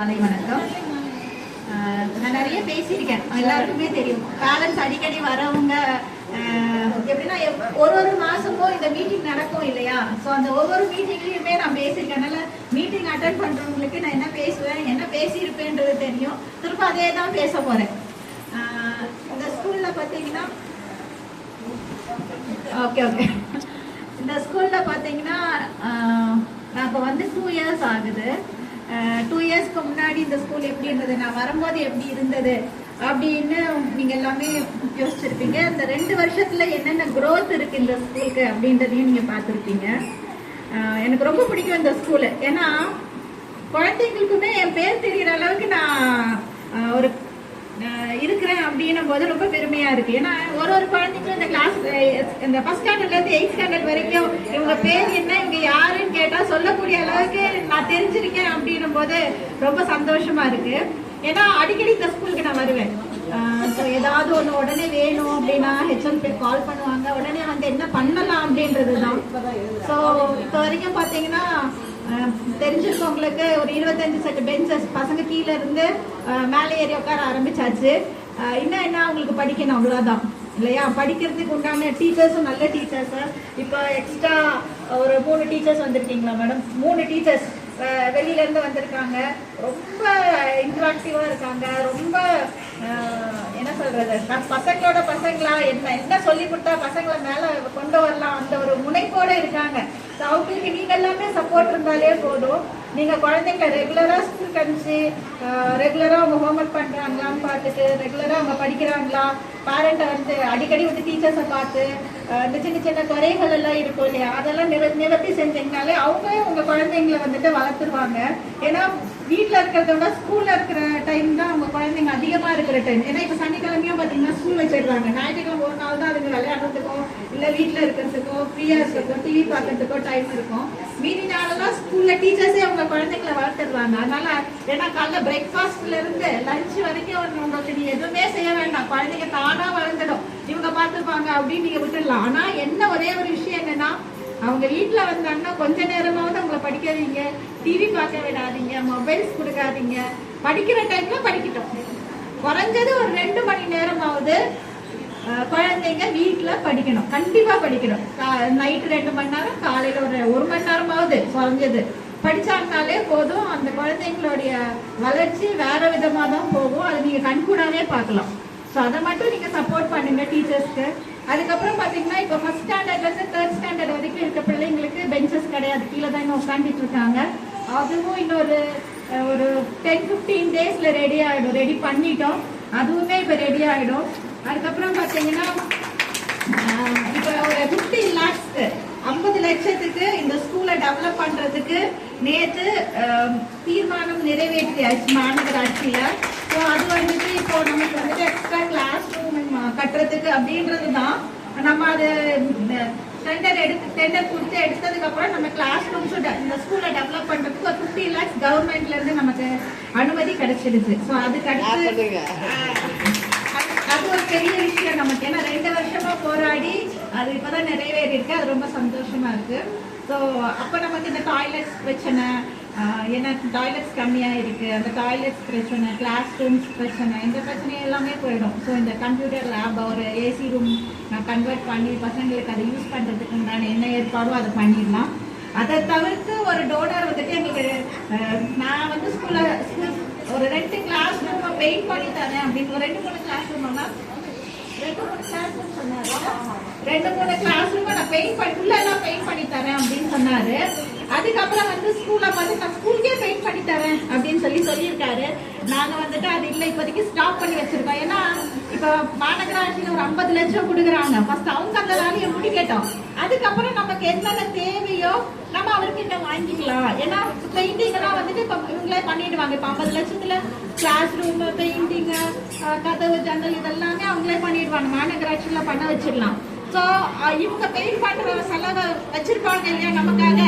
காலை வணக்கம். நான் நிறைய பேசியிருக்கேன். எல்லாருக்குமே தெரியும். பேரண்ட்ஸ் அடிக்கடி வரவங்க எப்படின்னா எப்- ஒரு ஒரு மாசமும் இந்த மீட்டிங் நடக்கும் இல்லையா? ஸோ அந்த ஒவ்வொரு மீட்டிங்லயுமே நான் பேசியிருக்கேன். அதனால மீட்டிங் அட்டன் பண்றவங்களுக்கு நான் என்ன பேசுவேன் என்ன பேசியிருப்பேன்றது தெரியும். திரும்ப அதே தான் பேச போறேன். இந்த ஸ்கூல்ல பார்த்தீங்கன்னா ஓகே ஓகே இந்த ஸ்கூல்ல பாத்தீங்கன்னா நான் இப்போ வந்து டூ இயர்ஸ் ஆகுது. டூ இயர்ஸ்க்கு முன்னாடி இந்த ஸ்கூல் எப்படி இருந்தது? நான் வரும்போது எப்படி இருந்தது? அப்படின்னு நீங்க எல்லாமே யோசிச்சிருப்பீங்க. இந்த ரெண்டு வருஷத்துல என்னென்ன க்ரோத் இருக்கு இந்த ஸ்கூலுக்கு அப்படின்றதையும் நீங்க பார்த்துருப்பீங்க. எனக்கு ரொம்ப பிடிக்கும் இந்த ஸ்கூலு ஏன்னா குழந்தைங்களுக்குமே என் பேர் தெரிகிற அளவுக்கு நான் ஒரு இருக்கிறேன் அப்படின்னும் போது ரொம்ப பெருமையா இருக்கு. ஏன்னா ஒரு ஒரு குழந்தைக்கும் இந்த கிளாஸ் இந்த ஃபர்ஸ்ட் ஸ்டாண்டர்ட்ல இருந்து எயிட் ஸ்டாண்டர்ட் வரைக்கும் இவங்க பேர் என்ன இவங்க யாருன்னு கேட்டா சொல்லக்கூடிய அளவுக்கு நான் தெரிஞ்சிருக்கேன் அப்படின்னும் போது ரொம்ப சந்தோஷமா இருக்கு. ஏன்னா அடிக்கடி இந்த ஸ்கூலுக்கு நான் வருவேன். ஸோ ஏதாவது ஒன்று உடனே வேணும் அப்படின்னா ஹெச்எம் கால் பண்ணுவாங்க. உடனே வந்து என்ன பண்ணலாம் அப்படின்றது தான் ஸோ இப்போ வரைக்கும் பார்த்தீங்கன்னா தெரிஞ்சிருக்கவங்களுக்கு ஒரு இருபத்தஞ்சு செட்டு பெஞ்சஸ் பசங்க கீழே இருந்து மேலே ஏறி உட்கார ஆரம்பிச்சாச்சு. இன்னும் என்ன அவங்களுக்கு படிக்கணும் அவ்வளோதான் இல்லையா? படிக்கிறதுக்கு உண்டான டீச்சர்ஸும் நல்ல டீச்சர்ஸ் இப்போ எக்ஸ்ட்ரா ஒரு மூணு டீச்சர்ஸ் வந்திருக்கீங்களா மேடம் மூணு டீச்சர்ஸ் வெளியிலேருந்து வந்திருக்காங்க. ரொம்ப இன்ட்ராக்டிவாக இருக்காங்க. ரொம்ப என்ன சொல்கிறது பசங்களோட பசங்களா? என்ன என்ன சொல்லி கொடுத்தா பசங்களை மேலே கொண்டு வரலாம்? அந்த ஒரு முனைப்போடு இருக்காங்க. அவங்களுக்கு நீங்க எல்லாமே சப்போர்ட் இருந்தாலே போதும். நீங்க குழந்தைங்க ரெகுலரா ஸ்கூல் கணிச்சு ரெகுலரா அவங்க ஹோம்ஒர்க் பண்றாங்களான்னு பார்த்துட்டு ரெகுலரா அவங்க படிக்கிறாங்களா? பேரண்ட்டை வந்து அடிக்கடி வந்து டீச்சர்ஸை பார்த்து இந்த சின்ன சின்ன குறைகள் எல்லாம் இருக்கும் இல்லையா? அதெல்லாம் நிவ நிவர்த்தி செஞ்சீங்கனாலே அவங்க உங்க குழந்தைங்களை வந்துட்டு வளர்த்துருவாங்க. ஏன்னா வீட்டில் இருக்கிறத விட ஸ்கூலில் இருக்கிற டைம் தான் அவங்க குழந்தைங்க அதிகமாக இருக்கிற டைம் ஏன்னா இப்போ சனிக்கிழமையும் பார்த்தீங்கன்னா ஸ்கூல் வச்சிடுறாங்க. ஞாயிற்றுக்கிழமை ஒரு நாள் தான் அதுங்க விளையாடுறதுக்கோ இல்லை வீட்டில் இருக்கிறதுக்கோ ஃப்ரீயாக இருக்கிறதுக்கோ டிவி பார்க்கறதுக்கோ டைம் இருக்கும். மீதி நாளெல்லாம் ஸ்கூலில் டீச்சர்ஸே அவங்க குழந்தைங்களை வளர்த்துடுறாங்க. அதனால ஏன்னா காலைல பிரேக்ஃபாஸ்ட்ல இருந்து லஞ்ச் வரைக்கும் உங்களுக்கு நீ எதுவுமே செய்ய வேண்டாம். குழந்தைங்க தானாக வளர்ந்துடும். இவங்க பார்த்துப்பாங்க அப்படின்னு நீங்கள் விட்டுடலாம். ஆனா என்ன ஒரே ஒரு விஷயம் என்னன்னா அவங்க வீட்ல வந்தாங்கன்னா கொஞ்ச நேரமாவது அவங்கள படிக்க வைங்க டிவி பார்க்க விடாதீங்க மொபைல்ஸ் கொடுக்காதீங்க. படிக்கிற டைம்ல படிக்கட்டும். குறைஞ்சது ஒரு ரெண்டு மணி நேரமாவது குழந்தைங்க வீட்டில் படிக்கணும். கண்டிப்பா படிக்கணும். நைட்டு ரெண்டு மணி நேரம் காலையில ஒரு ஒரு மணி நேரமாவது குறைஞ்சது. படிச்சாங்கனாலே போதும். அந்த குழந்தைங்களுடைய வளர்ச்சி வேற விதமா தான் போகும். அது நீங்க கண்கூடாவே பார்க்கலாம். ஸோ அதை மட்டும் நீங்க சப்போர்ட் பண்ணுங்க டீச்சர்ஸ்க்கு அதுக்கப்புறம் பார்த்தீங்கன்னா இப்போ ஃபஸ்ட் ஸ்டாண்டர்ட்லேருந்து தேர்ட் ஸ்டாண்டர்ட் வரைக்கும் இருக்க பிள்ளைங்களுக்கு பெஞ்சஸ் கிடையாது. கீழே தான் இன்னும் உட்காந்துட்டு இருக்காங்க. அதுவும் இன்னொரு ஒரு டென் ஃபிஃப்டீன் டேஸில் ரெடி ஆகிடும் ரெடி பண்ணிட்டோம். அதுவுமே இப்போ ரெடி ஆகிடும் அதுக்கப்புறம் பார்த்தீங்கன்னா இப்போ ஒரு ஃபிஃப்டீன் லேக்ஸ்க்கு ஐம்பது லட்சத்துக்கு இந்த ஸ்கூலை டெவலப் பண்ணுறதுக்கு நேற்று தீர்மானம் நிறைவேற்றியாச்சு மாநகராட்சியில். ஸோ அது வந்துட்டு இப்போ நமக்கு வந்துட்டு எக்ஸ்ட்ரா கிளாஸ் ரூம் கட்டுறதுக்கு அப்படின்றது தான் நம்ம அது டெண்டர் எடுத்து டெண்டர் கொடுத்து எடுத்ததுக்கு அப்புறம் நம்ம கிளாஸ் ரூம்ஸ் இந்த ஸ்கூலை டெவலப் பண்றதுக்கு ஒரு ஃபிஃப்டி லேக்ஸ் கவர்மெண்ட்ல இருந்து நமக்கு அனுமதி கிடைச்சிடுது. ஸோ அதுக்கு அடுத்து அது- ஒரு பெரிய விஷயம் நமக்கு. ஏன்னா ரெண்டு வருஷமா போராடி அது இப்பதான் நிறைவேறி இருக்கு அது ரொம்ப சந்தோஷமா இருக்கு. ஸோ அப்போ நமக்கு இந்த டாய்லெட்ஸ் பிரச்சனை ஏன்னா டாய்லெட்ஸ் கம்மியாக இருக்குது அந்த டாய்லெட்ஸ் பிரச்சனை கிளாஸ் ரூம்ஸ் பிரச்சனை இந்த பிரச்சனை எல்லாமே போயிடும். ஸோ இந்த கம்ப்யூட்டர் லேப் ஒரு ஏசி ரூம் கன்வெர்ட் பண்ணி பசங்களுக்கு அதை யூஸ் பண்ணுறதுக்கு உண்டான என்ன ஏற்பாடோ அதை பண்ணிடலாம். அதை தவிர்த்து ஒரு டோனர் வந்துட்டு எங்களுக்கு நான் வந்து ஸ்கூலில் ஸ்கூல் ஒரு ரெண்டு கிளாஸ் ரூமை பெயிண்ட் பண்ணி தரேன் அப்படின்னு ஒரு ரெண்டு மூணு கிளாஸ் ரூம் ரெண்டு மூணு கிளாஸ் ரூம் சொன்னார்? ரெண்டு மூணு கிளாஸ் ரூமை நான் பெயிண்ட் பண்ணி உள்ள பெயிண்ட் பண்ணி தரேன் அப்படின்னு சொன்னார். அதுக்கப்புறம் வந்து ஸ்கூல்ல வந்து நான் ஸ்கூலுக்கே பெயிண்ட் பண்ணி தரேன் அப்படின்னு சொல்லி சொல்லியிருக்காரு. நாங்க வந்துட்டு அது இல்லை இப்போதைக்கு ஸ்டாப் பண்ணி வச்சிருக்கோம். ஏன்னா இப்போ மாநகராட்சியில ஒரு ஐம்பது லட்சம் கொடுக்குறாங்க. ஃபர்ஸ்ட் அவங்க அந்த வேலையை முடிக்கட்டும். அதுக்கப்புறம் நமக்கு என்னென்ன தேவையோ நம்ம அவர்கிட்ட வாங்கிக்கலாம். ஏன்னா பெயிண்டிங் எல்லாம் வந்துட்டு இப்போ இவங்களே பண்ணிடுவாங்க. இப்போ ஐம்பது லட்சத்துல கிளாஸ் ரூம் பெயிண்டிங் கதவு ஜன்னல் இதெல்லாமே அவங்களே பண்ணிடுவாங்க. மாநகராட்சியில பண்ண வச்சிடலாம். ஸோ இவங்க பெயிண்ட் பண்ற செலவை வச்சிருப்பாங்க இல்லையா நமக்காக?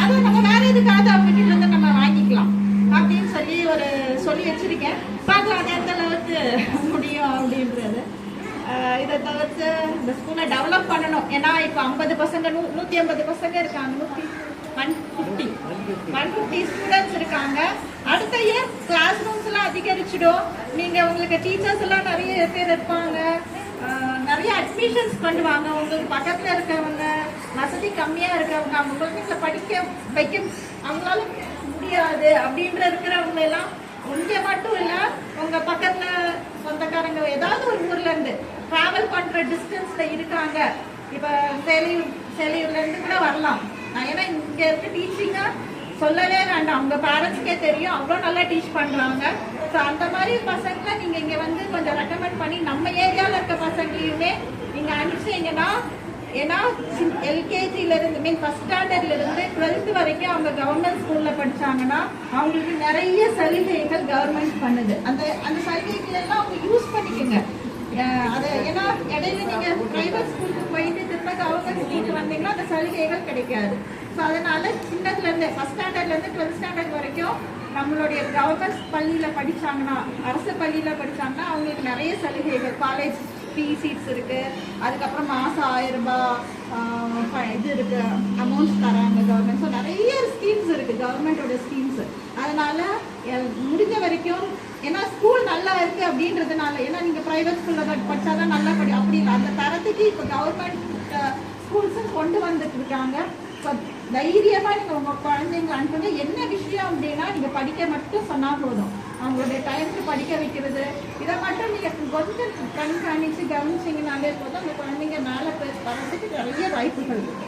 அதை நம்ம வேற எதுக்காவது அவங்க கிட்ட இருந்து நம்ம வாங்கிக்கலாம். அப்படின்னு சொல்லி ஒரு சொல்லி வச்சிருக்கேன். பார்க்கலாம் அது எந்த அளவுக்கு முடியும் அப்படின்றது. இதை தவிர்த்து இந்த ஸ்கூலை டெவலப் பண்ணணும். ஏன்னா இப்போ ஐம்பது பசங்க நூ நூற்றி ஐம்பது பசங்க இருக்காங்க. நூற்றி one fifty one fifty students இருக்காங்க. அடுத்த இயர் கிளாஸ் ரூம்ஸ்லாம் அதிகரிச்சிடும். நீங்கள் உங்களுக்கு டீச்சர்ஸ் எல்லாம் நிறைய பேர் இருப்பாங்க. நிறைய அட்மிஷன்ஸ் பண்ணுவாங்க. உங்களுக்கு பக்கத்தில் இருக்கவங்க வசதி கம்மியா இருக்கவங்க அவங்க குழந்தைங்களை படிக்க வைக்க அவங்களால முடியாது அப்படின்ற இருக்கிறவங்க எல்லாம் இங்க மட்டும் இல்ல உங்க பக்கத்துல சொந்தக்காரங்க ஏதாவது ஒரு ஊர்ல இருந்து டிராவல் பண்ற டிஸ்டன்ஸ்ல இருக்காங்க. இப்ப செலையூர் செலியூர்ல இருந்து கூட வரலாம். நான் ஏன்னா இங்க இருக்க டீச்சிங்கா சொல்லவே வேண்டாம். அவங்க பேரண்ட்ஸ்க்கே தெரியும். அவ்வளோ நல்லா டீச் பண்ணுறாங்க ஸோ அந்த மாதிரி பசங்களை நீங்கள் இங்கே வந்து கொஞ்சம் ரெக்கமெண்ட் பண்ணி நம்ம ஏரியாவில் இருக்க பசங்களையுமே நீங்கள் அனுப்பிச்சீங்கன்னா ஏன்னா எல்கேஜில இருந்து மீன் ஃபர்ஸ்ட் ஸ்டாண்டர்ட்ல இருந்து டுவெல்த் வரைக்கும் அவங்க கவர்மெண்ட் ஸ்கூல்ல படிச்சாங்கன்னா அவங்களுக்கு நிறைய சலுகைகள் கவர்மெண்ட் பண்ணுது. அந்த அந்த சலுகைகள் எல்லாம் அவங்க யூஸ் பண்ணிக்கோங்க. அது ஏன்னா இடையில நீங்க பிரைவேட் ஸ்கூலுக்கு போயிட்டு திரும்ப கவர்மெண்ட் ஸ்கூலுக்கு வந்தீங்கன்னா அந்த சலுகைகள் கிடைக்காது. ஸோ அதனால சின்னதுல இருந்து ஃபர்ஸ்ட் ஸ்டாண்டர்ட்ல இருந்து டுவெல்த் ஸ்டாண்டர்ட் வரைக்கும் நம்மளுடைய கவர்மெண்ட் பள்ளியில படிச்சாங்கன்னா அரசு பள்ளியில படிச்சாங்கன்னா அவங்களுக்கு நிறைய சலுகைகள் காலேஜ் ஃப்ரீ சீட்ஸ் இருக்கு. அதுக்கப்புறம் மாசம் ஆயிரம் ரூபாய் இது இருக்கு. அமௌண்ட்ஸ் தராங்க கவர்மெண்ட் ஸோ நிறைய ஸ்கீம்ஸ் இருக்கு. கவர்மெண்டோட ஸ்கீம்ஸ் அதனால முடிஞ்ச வரைக்கும் ஏன்னா ஸ்கூல் நல்லா இருக்கு அப்படின்றதுனால ஏன்னா நீங்க பிரைவேட் ஸ்கூல்ல படிச்சாதான் நல்லா படி அப்படி இல்லை. அந்த தரத்துக்கு இப்போ கவர்மெண்ட் ஸ்கூல்ஸும் கொண்டு வந்துட்டு இருக்காங்க. ஸோ தைரியமா நீங்க உங்க குழந்தைங்க அனுப்புங்க. என்ன விஷயம் அப்படின்னா நீங்க படிக்க மட்டும் சொன்னா போதும். அவங்களுடைய டைமுக்கு படிக்க வைக்கிறது. இதை மட்டும் நீங்கள் கொஞ்சம் கண்காணித்து கவனிச்சிங்கனாலே போதும் அந்த குழந்தைங்க மேலே போய் வரதுக்கு நிறைய வாய்ப்புகள் இருக்கு.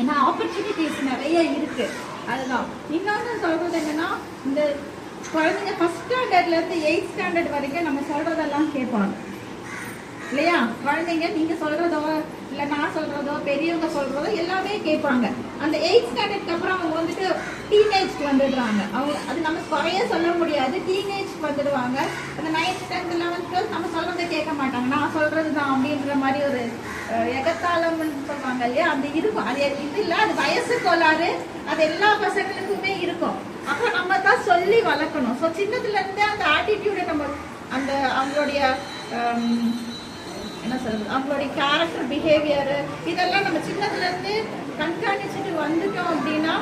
ஏன்னா ஆப்பர்ச்சுனிட்டிஸ் நிறைய இருக்கு. அதுதான். இன்னொன்று சொல்றது என்னன்னா இந்த குழந்தைங்க ஃபஸ்ட் ஸ்டாண்டர்ட்லேருந்து எயிட் ஸ்டாண்டர்ட் வரைக்கும் நம்ம சொல்றதெல்லாம் கேட்பாங்க. இல்லையா? குழந்தைங்க நீங்கள் சொல்றதோ இல்லை நான் சொல்கிறதோ பெரியவங்க சொல்கிறதோ எல்லாமே கேட்பாங்க. அந்த எயிட் ஸ்டாண்டர்ட்க்கு அப்புறம் அவங்க வந்துட்டு டீனேஜ்க்கு வந்துடுறாங்க. அவங்க அது நம்ம குறைய சொல்ல முடியாது. டீனேஜ்க்கு வந்துடுவாங்க. அந்த நைன்த் டென்த் லெவன்த் டுவெல்த் நம்ம சொல்கிறத கேட்க மாட்டாங்க. நான் சொல்கிறது தான் அப்படின்ற மாதிரி ஒரு எகத்தாளம்னு சொல்லுவாங்க இல்லையா? அந்த இருக்கும். அது இது இல்லை அது வயசு கோளாறு. அது எல்லா பசங்களுக்குமே இருக்கும். அப்போ நம்ம தான் சொல்லி வளர்க்கணும். ஸோ சின்னதுல இருந்தே அந்த ஆட்டிடியூடை நம்ம அந்த அவங்களுடைய என்ன சொல்றது? அவங்களுடைய கேரக்டர் பிஹேவியரு இதெல்லாம் நம்ம சின்னதுல இருந்து கண்காணிச்சுட்டு வந்துட்டோம் அப்படின்னா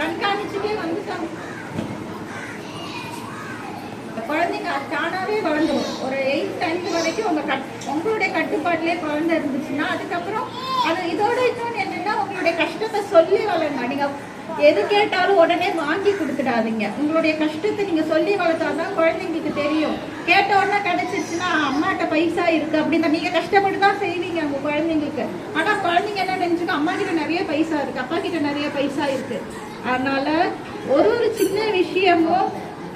கண்காணிச்சுட்டே வந்துட்டோம். குழந்தைங்க தானாவே வளர்ந்துடும் ஒரு எயிட் டென்த் வரைக்கும் உங்க கட் உங்களுடைய கட்டுப்பாட்டிலே குழந்தை இருந்துச்சுன்னா அதுக்கப்புறம் அது இதோட இன்னொன்று என்னன்னா உங்களுடைய கஷ்டத்தை சொல்லி வளருங்க நீங்க எது கேட்டாலும் உடனே வாங்கி கொடுத்துடாதீங்க. உங்களுடைய கஷ்டத்தை நீங்க சொல்லி வளர்த்தாதான் குழந்தைங்களுக்கு தெரியும். கேட்ட உடனே கிடைச்சிருச்சுன்னா அம்மாட்ட பைசா இருக்கு அப்படின்னு நீங்க கஷ்டப்பட்டு தான் செய்வீங்க உங்க குழந்தைங்களுக்கு. ஆனா குழந்தைங்க என்ன நினைச்சுக்கோ அம்மா கிட்ட நிறைய பைசா இருக்கு அப்பா கிட்ட நிறைய பைசா இருக்கு. அதனால ஒரு ஒரு சின்ன விஷயமும்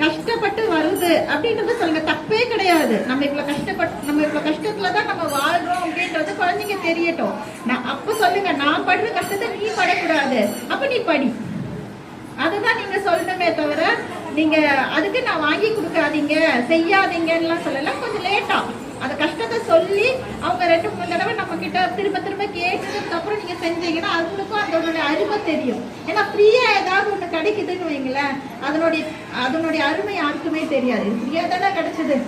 கஷ்டப்பட்டு வருது அப்படின்றது சொல்லுங்க. தப்பே கிடையாது. நம்ம இவ்வளவு கஷ்டப்பட்டு நம்ம இவ்வளவு கஷ்டத்துல தான் நம்ம வாழ்றோம் அப்படின்றது குழந்தைங்க தெரியட்டும். நான் அப்ப சொல்லுங்க நான் படுற கஷ்டத்தை நீ படக்கூடாது. அப்ப நீ படி. அதுதான் நீங்க சொல்லணுமே தவிர நீங்கள் அதுக்கு நான் வாங்கி கொடுக்காதீங்க செய்யாதீங்கன்னுலாம் சொல்லலாம் கொஞ்சம் லேட்டாக அந்த கஷ்டத்தை சொல்லி அவங்க ரெண்டு மூணு தடவை நம்ம கிட்ட திரும்ப திரும்ப கேட்டதுக்கு அப்புறம் நீங்க செஞ்சீங்கன்னா அவங்களுக்கும் அதனுடைய அருமை தெரியும். ஏன்னா ஃப்ரீயா ஏதாவது ஒண்ணு கிடைக்குதுன்னு வைங்களேன் அதனுடைய அதனுடைய அருமை யாருக்குமே தெரியாது. ஃப்ரீயா தானே கிடைச்சது?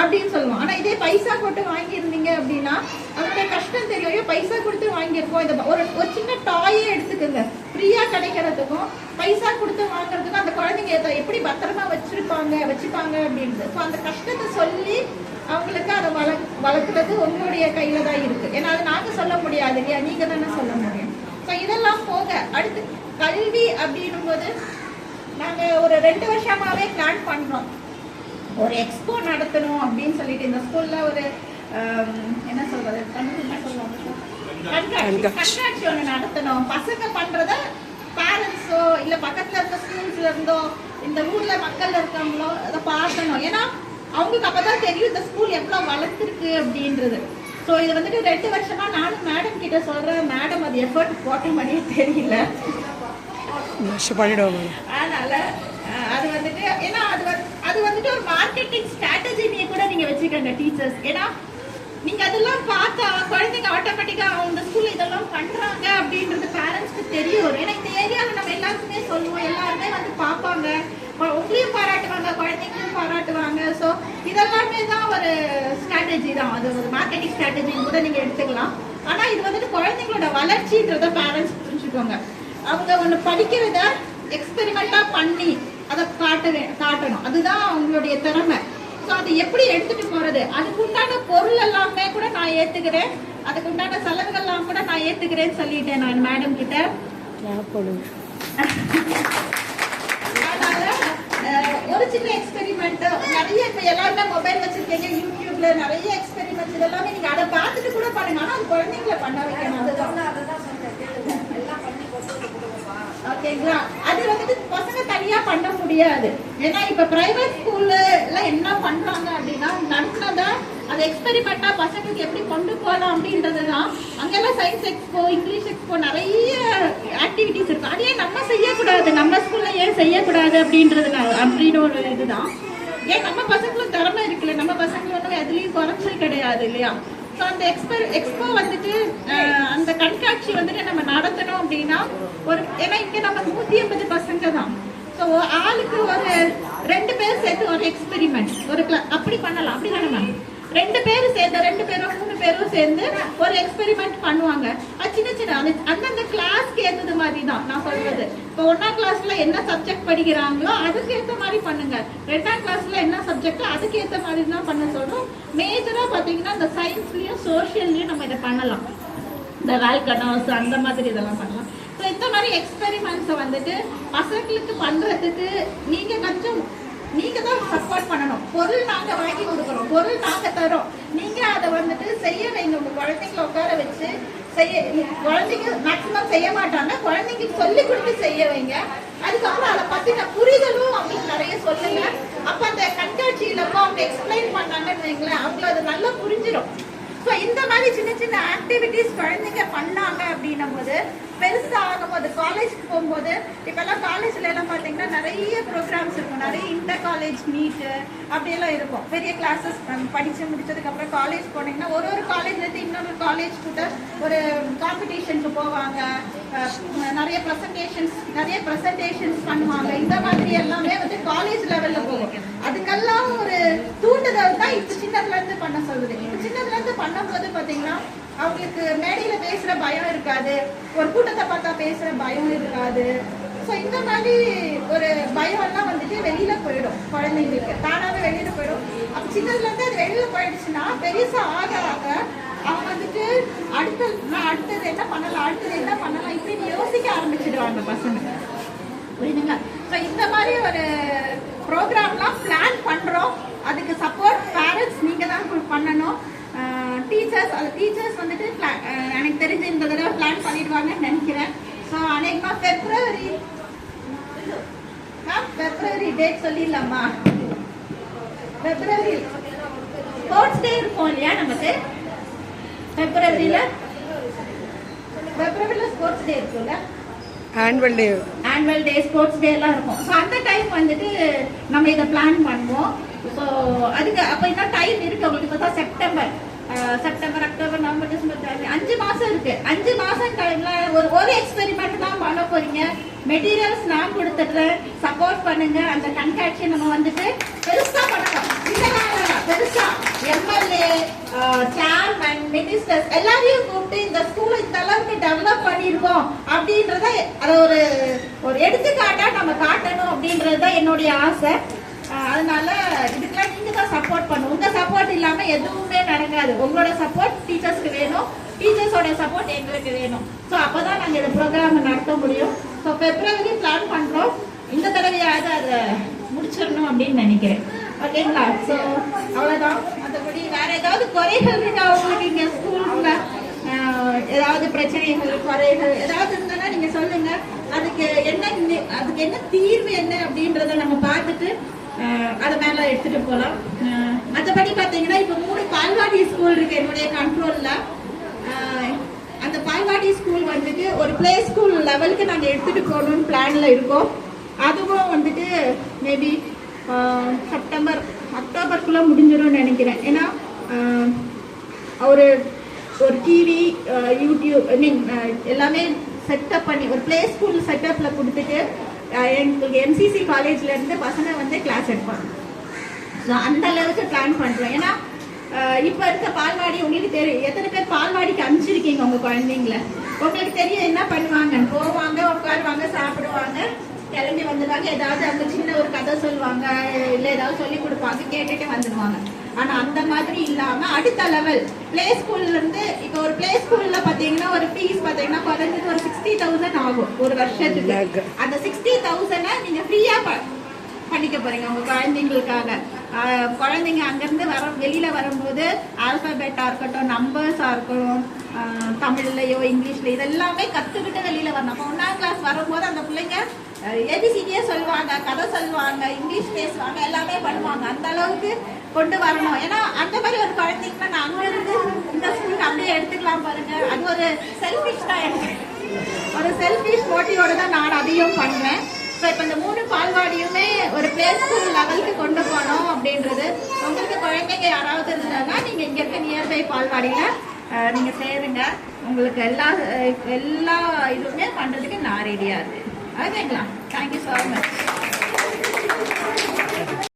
அப்படின்னு சொல்லுவோம். ஆனா இதே பைசா போட்டு வாங்கியிருந்தீங்க அப்படின்னா அதனுடைய கஷ்டம் தெரியும். ஐயோ பைசா கொடுத்து வாங்கியிருக்கோம். இந்த ஒரு ஒரு சின்ன டாயே எடுத்துக்கோங்க. ஃப்ரீயா கிடைக்கிறதுக்கும் பைசா கொடுத்து வாங்குறதுக்கும் அந்த குழந்தைங்க எப்படி பத்திரமா வச்சிருப்பாங்க வச்சுப்பாங்க அப்படின்ட்டு ஸோ அந்த கஷ்டத்தை சொல்லி அவங்களுக்கு அதை வள வளர்க்குறது உங்களுடைய கையில தான் இருக்கு. ஏன்னா அது நாங்க சொல்ல முடியாது இல்லையா? நீங்க தானே சொல்ல முடியும். ஸோ இதெல்லாம் போக அடுத்து கல்வி அப்படின்னும் போது நாங்க ஒரு ரெண்டு வருஷமாவே பிளான் பண்றோம். ஒரு எக்ஸ்போ நடத்தணும் அப்படின்னு சொல்லிட்டு இந்த ஸ்கூல்ல ஒரு என்ன சொல்றது? கண்காட்சி. ஒன்று நடத்தணும். பசங்க பண்றத பேரண்ட்ஸோ இல்ல பக்கத்துல இருக்க ஸ்கூல்ஸ்ல இருந்தோ இந்த ஊர்ல மக்கள் இருக்கவங்களோ அதை பார்க்கணும். ஏன்னா அவங்களுக்கு அப்பதான் தெரியும் இந்த ஸ்கூல் எவ்வளவு வளர்த்துருக்கு அப்படின்றது. ஸோ இது வந்துட்டு ரெண்டு வருஷமா நானும் மேடம் கிட்ட சொல்றேன். மேடம் அது எஃபர்ட் போட்ட மாதிரியே தெரியல. அதனால அது வந்துட்டு ஏன்னா அது வந்து அது வந்துட்டு ஒரு மார்க்கெட்டிங் ஸ்ட்ராட்டஜினியை கூட நீங்க வச்சுக்கோங்க டீச்சர்ஸ் ஏன்னா நீங்க அதெல்லாம் பார்த்தா குழந்தைங்க ஆட்டோமேட்டிக்கா அவங்க ஸ்கூல்ல இதெல்லாம் பண்றாங்க அப்படின்றது பேரண்ட்ஸ்க்கு தெரியும். ஏன்னா இந்த ஏரியாவில் நம்ம எல்லாருக்குமே சொல்லுவோம். எல்லாருமே வந்து பார்ப்பாங்க. உங்களையும் பாராட்டுவாங்க குழந்தைங்களையும் பாராட்டுவாங்க. ஸோ இதெல்லாமே தான் ஒரு ஸ்ட்ராட்டஜி தான். அது ஒரு மார்க்கெட்டிங் ஸ்ட்ராட்டஜின்னு கூட நீங்க எடுத்துக்கலாம். ஆனா இது வந்துட்டு குழந்தைங்களோட வளர்ச்சின்றத பேரண்ட்ஸ் புரிஞ்சுக்கோங்க. அவங்க ஒன்று படிக்கிறத எக்ஸ்பெரிமெண்டா பண்ணி அதை காட்ட காட்டணும். அதுதான் அவங்களுடைய திறமை. ஸோ அது எப்படி எடுத்துட்டு போறது? அதுக்கு உண்டான பொருள் எல்லாமே கூட நான் ஏத்துக்கிறேன். அதுக்கு உண்டான செலவுகள்லாம் கூட நான் ஏத்துக்கிறேன்னு சொல்லிட்டேன் நான் மேடம் கிட்ட. அதனால ஒரு சின்ன எக்ஸ்பெரிமெண்ட் நிறைய இப்ப எல்லாருமே மொபைல் வச்சிருக்கீங்க யூடியூப்ல நிறைய எக்ஸ்பெரிமெண்ட்ஸ் எல்லாமே நீங்க அதை பார்த்துட்டு கூட பண்ணுங்க. ஆனா அது குழந்தைங்களை பண்ண வைக்கணும். அதுதான். ஓகேங்களா அது வந்துட்டு பசங்க தனியா பண்ண முடியாது. ஏன்னா இப்ப பிரைவேட் ஸ்கூல்ல எல்லாம் என்ன பண்றாங்க அப்படின்னா நடத்தினதா அது எக்ஸ்பெரிமெண்டா பசங்களுக்கு எப்படி கொண்டு போகலாம் அப்படின்றதுதான். அங்கெல்லாம் சயின்ஸ் எக்ஸ்போ இங்கிலீஷ் எக்ஸ்போ நிறைய ஆக்டிவிட்டிஸ் இருக்கு. அதையே நம்ம செய்யக்கூடாது. நம்ம ஸ்கூல்ல ஏன் செய்யக்கூடாது அப்படின்றது அப்படின்னு ஒரு இதுதான். ஏன் நம்ம பசங்களும் திறமை இருக்குல்ல? நம்ம பசங்களும் எதுலயும் குறைச்சல் கிடையாது இல்லையா? ஸோ அந்த எக்ஸ்பெ எக்ஸ்போ வந்துட்டு அஹ், அந்த கண்காட்சி வந்துட்டு நம்ம நடத்தணும் அப்படின்னா ஒரு ஏன்னா இங்க நம்ம நூத்தி எண்பது பசங்க தான். ஸோ ஆளுக்கு ஒரு ரெண்டு பேர் சேர்த்து ஒரு எக்ஸ்பெரிமெண்ட் ஒரு அப்படி பண்ணலாம் அப்படி தானே மேம் ரெண்டு பேரும் சேர்ந்து ரெண்டு பேரும் மூணு பேரும் சேர்ந்து ஒரு எக்ஸ்பெரிமெண்ட் பண்ணுவாங்க. சின்ன சின்ன அந்தந்த கிளாஸ்க்கு ஏற்றது மாதிரி தான் நான் சொல்றது. இப்போ ஒன்னாம் கிளாஸ்ல என்ன சப்ஜெக்ட் படிக்கிறாங்களோ அதுக்கு ஏத்த மாதிரி பண்ணுங்க. ரெண்டாம் கிளாஸ்ல என்ன சப்ஜெக்ட் அதுக்கு ஏத்த மாதிரி தான் பண்ண சொல்றோம் மேஜரா பாத்தீங்கன்னா இந்த சயின்ஸ்லயும் சோஷியல்லயும் நம்ம இதை பண்ணலாம். இந்த வேல்கனோஸ் அந்த மாதிரி இதெல்லாம் பண்ணலாம். ஸோ இந்த மாதிரி எக்ஸ்பெரிமெண்ட்ஸை வந்துட்டு பசங்களுக்கு பண்ணுறதுக்கு நீங்கள் கொஞ்சம் பண்ணணும். பொருள் நாங்க வாங்கி கொடுக்குறோம். பொருள் நாங்க தரோம் நீங்க அதை வந்துட்டு செய்ய வைங்க. உங்க குழந்தைங்களை உட்கார வச்சு செய்ய குழந்தைங்க மேக்ஸிமம் செய்ய மாட்டாங்க. குழந்தைங்க சொல்லி கொடுத்து செய்ய வைங்க. அதுக்கப்புறம் அதை பத்தின புரிதலும் அவங்களுக்கு நிறைய சொல்லுங்க. அப்ப அந்த கண்காட்சியில போய் அவங்க எக்ஸ்பிளைன் பண்ணாங்கன்னு வைங்களேன் அவங்கள அது நல்லா புரிஞ்சிடும் ஸோ இந்த மாதிரி சின்ன சின்ன ஆக்டிவிட்டீஸ் குழந்தைங்க பண்ணாங்க அப்படின்னும் போது பெருசாக ஆகும்போது காலேஜுக்கு போகும்போது இப்போல்லாம் காலேஜ்ல எல்லாம் பார்த்தீங்கன்னா நிறைய ப்ரோக்ராம்ஸ் இருக்கும். நிறைய இன்டர் காலேஜ் மீட்டு அப்படியெல்லாம் இருக்கும். பெரிய கிளாஸஸ் படித்து முடிச்சதுக்கப்புறம் காலேஜ் போனீங்கன்னா ஒரு ஒரு காலேஜ்லேருந்து இன்னொரு காலேஜ் கூட ஒரு காம்படிஷனுக்கு போவாங்க. நிறைய ப்ரெசன்டேஷன்ஸ் நிறைய ப்ரெசன்டேஷன்ஸ் பண்ணுவாங்க. இந்த மாதிரி எல்லாமே வந்து காலேஜ் லெவலில் போகும். அதுக்கெல்லாம் ஒரு தூண்டுதல் தான் இப்போ சின்னதுலேருந்து பண்ண சொல்லுது. இப்போ சின்னதுலேருந்து பண்ணும்போது பார்த்தீங்கன்னா அவங்களுக்கு மேடையில பேசுற பயம் இருக்காது. ஒரு கூட்டத்தை பார்த்தா பேசுற பயம் இருக்காது. ஸோ இந்த மாதிரி ஒரு பயம் எல்லாம் வந்துட்டு வெளியில போயிடும் குழந்தைங்களுக்கு. தானாவே வெளியில போயிடும். அப்ப சின்னதுல இருந்து அது வெளியில போயிடுச்சுன்னா பெருசா ஆக ஆக அவங்க வந்துட்டு அடுத்த நான் அடுத்தது என்ன பண்ணலாம் அடுத்தது என்ன பண்ணலாம் இப்படி யோசிக்க ஆரம்பிச்சிடுவாங்க பசங்க. புரியுதுங்களா? ஸோ இந்த மாதிரி ஒரு ப்ரோக்ராம்லாம் பிளான் பண்ணுறோம் அதுக்கு சப்போர்ட் பேரண்ட்ஸ் நீங்கள் தான் பண்ணணும். டீச்சர்ஸ் அது டீச்சர்ஸ் வந்துட்டு அஹ் எனக்கு தெரிஞ்சு இந்த தடவை பிளான் பண்ணிடுவாங்கன்னு நினைக்கிறேன். ஸோ அநேகமாக ஃபெப்ரவரி ஃபெப்ரவரி டேட் சொல்லிடலாமா? ஃபெப்ரவரி ஸ்போர்ட்ஸ் டே இருக்கும் இல்லையா நமக்கு? ஃபெப்ரவரியில் ஃபெப்ரவரியில் ஸ்போர்ட்ஸ் டே இருக்கும்ல? Annual day annual day sports day எல்லாம் இருக்கும். ஸோ அந்த டைம் வந்துட்டு நம்ம இதை பிளான் பண்ணுவோம். ஸோ அதுக்கு அப்போ இன்னும் டைம் இருக்கு உங்களுக்கு. தான் September September October November December அஞ்சு மாசம் இருக்கு. அஞ்சு மாசம் டைம்ல ஒரு ஒரு எக்ஸ்பெரிமெண்ட் தான் பண்ண போறீங்க. மெட்டீரியல்ஸ் நான் கொடுத்துட்றேன் சப்போர்ட் பண்ணுங்க. அந்த கண்காட்சியை நம்ம வந்துட்டு பெருசா பண்ணலாம் பெருசா. எம்எல்ஏ சேர்மன் மினிஸ்டர்ஸ் எல்லாரையும் கூப்பிட்டு இந்த ஸ்கூலை இந்த அளவுக்கு டெவலப் பண்ணியிருக்கோம் அப்படின்றத அதை ஒரு ஒரு எடுத்துக்காட்டா நம்ம காட்டணும் அப்படின்றது தான் என்னுடைய ஆசை. அதனால சப்போர்ட் பண்ணணும் உங்கள் சப்போர்ட் இல்லாமல் எதுவுமே நடக்காது. உங்களோட சப்போர்ட் டீச்சர்ஸ்க்கு வேணும். டீச்சர்ஸோட சப்போர்ட் எங்களுக்கு வேணும். ஸோ அப்பதான் நாங்கள் இந்த ப்ரோக்ராம் நடத்த முடியும். ஸோ பிப்ரவரி பிளான் பண்ணுறோம் இந்த தடவையாவது அதை முடிச்சிடணும் அப்படின்னு நினைக்கிறேன். ஓகேங்களா ஸோ அவ்வளோதான் மற்றபடி வேற ஏதாவது குறைகள் இருக்கா உங்களுக்கு இங்கே ஸ்கூலில்? ஏதாவது பிரச்சனைகள் குறைகள் ஏதாவது இருந்ததுன்னா நீங்கள் சொல்லுங்கள் அதுக்கு என்ன அதுக்கு என்ன தீர்வு என்ன அப்படின்றத நம்ம பார்த்துட்டு அதை மேல எடுத்துட்டு போகலாம் மற்றபடி பார்த்தீங்கன்னா இப்போ மூணு பால்வாடி ஸ்கூல் இருக்கு என்னுடைய கண்ட்ரோலில் அந்த பால்வாடி ஸ்கூல் வந்துட்டு ஒரு ப்ளே ஸ்கூல் லெவலுக்கு நாங்கள் எடுத்துகிட்டு போகணும்னு பிளானில் இருக்கோம். அதுவும் வந்துட்டு மேபி செப்டம்பர் அக்டோபருக்குள்ளே முடிஞ்சிடும்னு நினைக்கிறேன். ஏன்னா ஒரு ஒரு டிவி யூடியூப் ஐ மீன் எல்லாமே செட்டப் பண்ணி ஒரு ப்ளே ஸ்கூல் செட்டப்பில் கொடுத்துட்டு எங்களுக்கு எம்சிசி காலேஜ்ல இருந்து பசங்க வந்து கிளாஸ் எடுப்பாங்க. ஸோ அந்த அளவுக்கு பிளான் பண்ணுறோம் ஏன்னா இப்போ இப்ப இருக்க பால்வாடி உங்களுக்கு தெரியும் எத்தனை பேர் பால்வாடிக்கு அனுப்பிச்சிருக்கீங்க உங்க குழந்தைங்கள? உங்களுக்கு தெரியும் என்ன பண்ணுவாங்க போவாங்க உட்காருவாங்க சாப்பிடுவாங்க. கிளம்பி வந்துடுவாங்க ஏதாவது அங்க சின்ன ஒரு கதை சொல்லுவாங்க இல்ல ஏதாவது சொல்லி கொடுப்பாங்க கேட்டுட்டு வந்துடுவாங்க ஆனா அந்த மாதிரி இல்லாம அடுத்த லெவல் பிளே ஸ்கூல்ல இருந்து இப்போ ஒரு பிளே ஸ்கூல்ல பாத்தீங்கன்னா ஒரு ஃபீஸ் பாத்தீங்கன்னா குறைஞ்சது ஒரு சிக்ஸ்டி தௌசண்ட் ஆகும் ஒரு வருஷத்துக்கு. அந்த சிக்ஸ்டி தௌசண்ட் நீங்க ஃப்ரீயா பண்ணிக்க போறீங்க உங்க குழந்தைங்களுக்காக. குழந்தைங்க அங்கேருந்து வர வெளியில் வரும்போது ஆல்பபெட்டா இருக்கட்டும் நம்பர்ஸாக இருக்கட்டும் தமிழ்லையோ தமிழ்லயோ இங்கிலீஷ்ல இதெல்லாமே கற்றுக்கிட்டு வெளியில் வரணும். அப்போ ஒன்றாம் கிளாஸ் வரும்போது அந்த பிள்ளைங்க ஏபிசிடியே சொல்லுவாங்க கதை சொல்லுவாங்க இங்கிலீஷ் பேசுவாங்க எல்லாமே பண்ணுவாங்க. அந்த அளவுக்கு கொண்டு வரணும். ஏன்னா அந்த மாதிரி ஒரு குழந்தைங்கன்னா நான் அங்கேருந்து இந்த ஸ்கூலுக்கு அப்படியே எடுத்துக்கலாம் பாருங்க. அது ஒரு செல்ஃபிஷ் தான் எனக்கு. ஒரு செல்ஃபிஷ் போட்டியோடு தான் நான் அதையும் பண்ணுவேன் ஸோ இப்போ இந்த மூணு பால்வாடியுமே ஒரு பிளே ஸ்கூல் லெவலுக்கு கொண்டு போகணும் அப்படின்றது. உங்களுக்கு குழந்தைங்க யாராவது இருந்தாங்கன்னா நீங்க இங்க இருக்க நியர்பை பால்வாடியில நீங்கள் நீங்க சேருங்க. உங்களுக்கு எல்லா எல்லா இதுவுமே பண்றதுக்கு நான் ரெடியா இருக்கேன். ஓகேங்களா தேங்க்யூ ஸோ மச்